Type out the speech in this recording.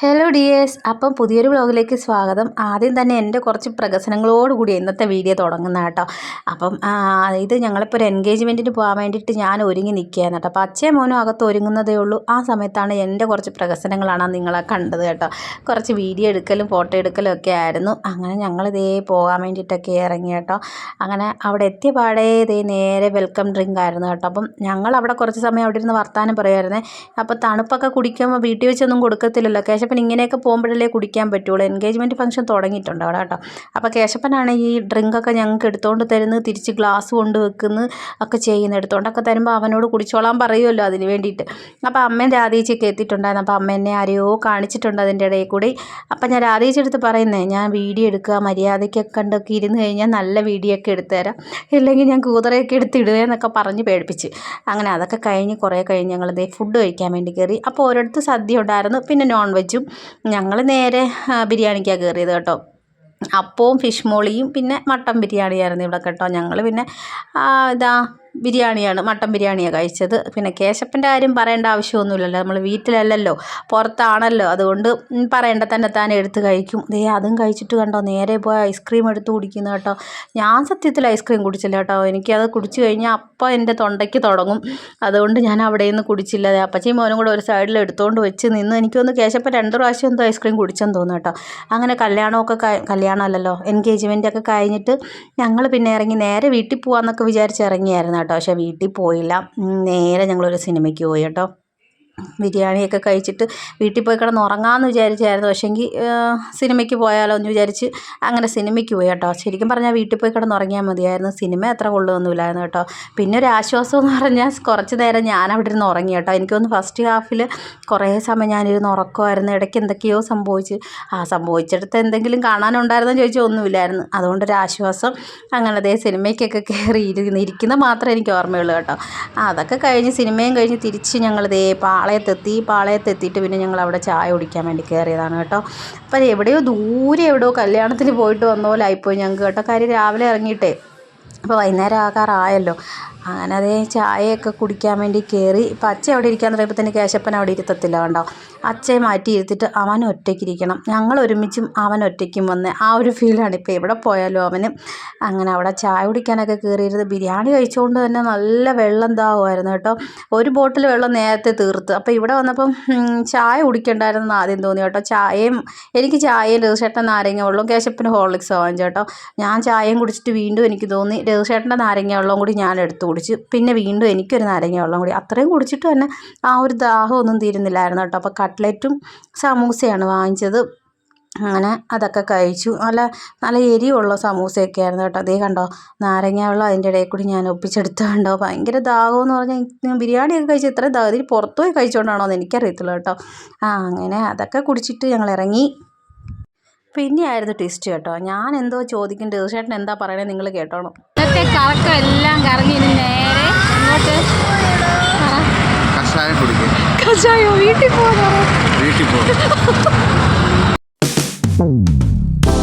Hello dears അപ്പം പുതിയൊരു വ്ളോഗിലേക്ക് സ്വാഗതം. ആദ്യം തന്നെ എന്റെ കുറച്ച് പ്രകസനങ്ങളോടുകൂടി ഇന്നത്തെ വീഡിയോ തുടങ്ങുന്ന കേട്ടോ. അപ്പം ഇത് ഞങ്ങളിപ്പോൾ ഒരു എൻഗേജ്മെന്റിന് പോകാൻ വേണ്ടിയിട്ട് ഞാൻ ഒരുങ്ങി നിൽക്കുകയാണ് കേട്ടോ. അപ്പോൾ അച്ഛയും മോനും അകത്ത് ഒരുങ്ങുന്നതേ ഉള്ളൂ. ആ സമയത്താണ് എന്റെ കുറച്ച് പ്രകസനങ്ങളാണ് നിങ്ങളെ കണ്ടത് കേട്ടോ. കുറച്ച് വീഡിയോ എടുക്കലും ഫോട്ടോ എടുക്കലും ഒക്കെ ആയിരുന്നു. അങ്ങനെ ഞങ്ങളിതേ പോകാൻ വേണ്ടിയിട്ടൊക്കെ ഇറങ്ങി കേട്ടോ. അങ്ങനെ അവിടെ എത്തിയ പാടേ ഇതേ നേരെ വെൽക്കം ഡ്രിങ്ക് ആയിരുന്നു കേട്ടോ. അപ്പം ഞങ്ങൾ അവിടെ കുറച്ച് സമയം അവിടെ ഇരുന്ന് വർത്താനം പറയുമായിരുന്നേ. അപ്പോൾ തണുപ്പൊക്കെ കുടിക്കുമ്പോൾ വീട്ടിൽ വെച്ചൊന്നും കൊടുക്കത്തില്ലല്ലോ. കേശപ്പൻ ഇങ്ങനെയൊക്കെ പോകുമ്പോഴല്ലേ കുടിക്കാൻ പറ്റുള്ളൂ. എൻഗേജ്മെന്റ് ഫംഗ്ഷൻ തുടങ്ങിയിട്ടുണ്ട് അവിടെ കേട്ടോ. അപ്പോൾ കേശപ്പനാണ് ഈ ഡ്രിങ്കൊക്കെ ഞങ്ങൾക്ക് എടുത്തുകൊണ്ട് തരുന്നത് തിരിച്ച് ഗ്ലാസ് കൊണ്ട് വെക്കുന്നു ഒക്കെ ചെയ്യുന്ന എടുത്തുകൊണ്ടൊക്കെ തരുമ്പോൾ അവനോട് കുടിച്ചോളാൻ പറയുമല്ലോ അതിന് വേണ്ടിയിട്ട്. അപ്പോൾ അമ്മയും രാധേച്ചിയൊക്കെ എത്തിയിട്ടുണ്ടായിരുന്നു. അപ്പോൾ അമ്മ എന്നെ ആരെയോ കാണിച്ചിട്ടുണ്ട് അതിന്റെ ഇടയിൽ കൂടി. അപ്പോൾ ഞാൻ രാധേച്ചി എടുത്ത് പറയുന്നേ ഞാൻ വീഡിയോ എടുക്കുക മര്യാദയ്ക്കൊക്കെ കണ്ടൊക്കെ ഇരുന്ന് കഴിഞ്ഞാൽ നല്ല വീഡിയോ ഒക്കെ എടുത്തു തരാം. ഇല്ലെങ്കിൽ ഞാൻ കൂതറയൊക്കെ എടുത്തിടുക എന്നൊക്കെ പറഞ്ഞ് പേടിപ്പിച്ച്. അങ്ങനെ അതൊക്കെ കഴിഞ്ഞ് കുറേ കഴിഞ്ഞ് ഞങ്ങൾ ഫുഡ് കഴിക്കാൻ വേണ്ടി കയറി. അപ്പോൾ ഓരോരുത്തർ സദ്യ ഉണ്ടായിരുന്നു. പിന്നെ നോൺ വെജും ഞങ്ങൾ നേരെ ബിരിയാണിക്കാണ് കയറിയത് കേട്ടോ. അപ്പവും ഫിഷ് മോളിയും പിന്നെ മട്ടൻ ബിരിയാണിയായിരുന്നു ഇവിടെ കേട്ടോ ഞങ്ങൾ പിന്നെ ഇതാ ബിരിയാണിയാണ് മട്ടൻ ബിരിയാണിയാണ് കഴിച്ചത്. പിന്നെ കേശപ്പന്റെ കാര്യം പറയേണ്ട ആവശ്യമൊന്നുമില്ലല്ലോ. നമ്മൾ വീട്ടിലല്ലല്ലോ പുറത്താണല്ലോ. അതുകൊണ്ട് പറയേണ്ട തന്നെ താൻ എടുത്ത് കഴിക്കും. ദേ അതും കഴിച്ചിട്ട് കണ്ടോ നേരെ പോയി ഐസ്ക്രീം എടുത്ത് കുടിക്കുന്നു കേട്ടോ. ഞാൻ സത്യത്തിൽ ഐസ്ക്രീം കുടിച്ചില്ല കേട്ടോ. എനിക്കത് കുടിച്ചു കഴിഞ്ഞാൽ അപ്പം എന്റെ തൊണ്ടയ്ക്ക് തുടങ്ങും. അതുകൊണ്ട് ഞാൻ അവിടെ നിന്ന് കുടിച്ചില്ല അപ്പച്ചയും മോനും കൂടെ ഒരു സൈഡിൽ എടുത്തുകൊണ്ട് വെച്ച് നിന്ന് എനിക്കൊന്ന് കേശപ്പൻ രണ്ട് പ്രാവശ്യം എന്തോ ഐസ്ക്രീം കുടിച്ചെന്ന് തോന്നുന്നു കേട്ടോ. അങ്ങനെ കല്യാണമൊക്കെ കല്യാണമല്ലല്ലോ. എൻഗേജ്മെന്റ് ഒക്കെ കഴിഞ്ഞിട്ട് ഞങ്ങൾ പിന്നെ ഇറങ്ങി നേരെ വീട്ടിൽ പോകാമെന്നൊക്കെ വിചാരിച്ച് ഇറങ്ങിയായിരുന്നു കേട്ടോ. പക്ഷേ വീട്ടിൽ പോയില്ല. നേരെ ഞങ്ങളൊരു സിനിമയ്ക്ക് പോയി കേട്ടോ. ബിരിയാണിയൊക്കെ കഴിച്ചിട്ട് വീട്ടിൽ പോയി കിടന്ന് ഉറങ്ങാമെന്ന് വിചാരിച്ചായിരുന്നു. പക്ഷേങ്കിൽ സിനിമയ്ക്ക് പോയാലോ എന്ന് വിചാരിച്ച് അങ്ങനെ സിനിമയ്ക്ക് പോയി കേട്ടോ. ശരിക്കും പറഞ്ഞാൽ വീട്ടിൽ പോയി കിടന്ന് ഉറങ്ങിയാൽ മതിയായിരുന്നു. സിനിമ അത്ര കൊള്ളുമൊന്നുമില്ലായിരുന്നു കേട്ടോ. പിന്നെ ഒരു ആശ്വാസം എന്ന് പറഞ്ഞാൽ കുറച്ച് നേരം ഞാൻ അവിടെ ഇരുന്ന് ഉറങ്ങി കേട്ടോ. എനിക്കൊന്ന് ഫസ്റ്റ് ഹാഫിൽ കുറേ സമയം ഞാനിരുന്ന് ഉറക്കമായിരുന്നു. ഇടയ്ക്ക് എന്തൊക്കെയോ സംഭവിച്ച് ആ സംഭവിച്ചിടത്ത് എന്തെങ്കിലും കാണാനുണ്ടായിരുന്നോ ചോദിച്ചാൽ ഒന്നുമില്ലായിരുന്നു. അതുകൊണ്ടൊരു ആശ്വാസം അങ്ങനെ അതേ സിനിമയ്ക്കൊക്കെ കയറി ഇരുന്ന് ഇരിക്കുന്ന മാത്രമേ എനിക്ക് ഓർമ്മയുള്ളൂ കേട്ടോ. അതൊക്കെ കഴിഞ്ഞ് സിനിമയും കഴിഞ്ഞ് തിരിച്ച് ഞങ്ങളിതേ ദേ പാളയത്തെത്തി പാളയത്തെത്തിയിട്ട് പിന്നെ ഞങ്ങൾ അവിടെ ചായ കുടിക്കാൻ വേണ്ടി കയറിയതാണ് കേട്ടോ. അപ്പം എവിടെയോ ദൂരെ എവിടെയോ കല്യാണത്തിന് പോയിട്ട് വന്ന പോലെ ആയിപ്പോയി ഞങ്ങൾക്ക് കേട്ടോ. കാര്യം രാവിലെ ഇറങ്ങിയിട്ടേ. അപ്പോൾ വൈകുന്നേരം ആകാറായല്ലോ. അങ്ങനെ അതേ ചായയൊക്കെ കുടിക്കാൻ വേണ്ടി കയറി ഇപ്പം അച്ഛൻ അവിടെ ഇരിക്കാൻ പറയുമ്പോൾ തന്നെ കേശപ്പൻ അവിടെ ഇരുത്തത്തില്ല കണ്ടോ. അച്ഛയെ മാറ്റി ഇരുത്തിയിട്ട് അവൻ ഒറ്റയ്ക്ക് ഇരിക്കണം. ഞങ്ങൾ ഒരുമിച്ചും അവൻ ഒറ്റയ്ക്കും വന്ന് ആ ഒരു ഫീലാണ് ഇപ്പോൾ എവിടെ പോയാലും അവന്. അങ്ങനെ അവിടെ ചായ കുടിക്കാനൊക്കെ കയറിയിരുന്നത് ബിരിയാണി കഴിച്ചുകൊണ്ട് തന്നെ നല്ല വെള്ളം ദാഹമായിരുന്നു കേട്ടോ. ഒരു ബോട്ടിൽ വെള്ളം നേരത്തെ തീർത്ത്. അപ്പോൾ ഇവിടെ വന്നപ്പം ചായ കുടിക്കണ്ടായിരുന്നു ആദ്യം തോന്നി കേട്ടോ. ചായയും എനിക്ക് ചായയും രഘുചേട്ടൻ നാരങ്ങ വെള്ളവും കേശപ്പിന് ഹോർലിക്സ് വാങ്ങിച്ചു കേട്ടോ. ഞാൻ ചായയും കുടിച്ചിട്ട് വീണ്ടും എനിക്ക് തോന്നി രഘുചേട്ടന്റെ നാരങ്ങ വെള്ളവും കൂടി ഞാൻ എടുത്ത് കുടിച്ച് പിന്നെ വീണ്ടും എനിക്കൊരു നാരങ്ങ വെള്ളം കൂടി. അത്രയും കുടിച്ചിട്ട് തന്നെ ആ ഒരു ദാഹമൊന്നും തീരുന്നില്ലായിരുന്നു കേട്ടോ. അപ്പോൾ കട്ട്ലറ്റും സമൂസയാണ് വാങ്ങിച്ചത്. അങ്ങനെ അതൊക്കെ കഴിച്ചു. നല്ല നല്ല എരിവുള്ള സമൂസയൊക്കെ ആയിരുന്നു കേട്ടോ. അതേ കണ്ടോ നാരങ്ങ വെള്ളം അതിന്റെ ഇടയിൽ കൂടി ഞാൻ ഒപ്പിച്ചെടുത്ത് കണ്ടോ. ഭയങ്കര ദാഹമെന്ന് പറഞ്ഞാൽ ബിരിയാണിയൊക്കെ കഴിച്ച് ഇത്രയും ദാഹം. ഇതിന് പുറത്തു പോയി കഴിച്ചുകൊണ്ടാണോ എന്ന് എനിക്കറിയത്തില്ല കേട്ടോ. ആ അങ്ങനെ അതൊക്കെ കുടിച്ചിട്ട് ഞങ്ങൾ ഇറങ്ങി. പിന്നെയായിരുന്നു ട്വിസ്റ്റ് കേട്ടോ. ഞാൻ എന്തോ ചോദിക്കും. തീർച്ചയായിട്ടും എന്താ പറയണേ നിങ്ങൾ കേട്ടോണം. ഇന്നത്തെ കറക്കം എല്ലാം കറങ്ങി ഇനി നേരെ ഇങ്ങോട്ട് കഷായം കുടിക്കും. കഷായോ? വീട്ടിൽ പോകുന്നു വീട്ടിൽ പോകും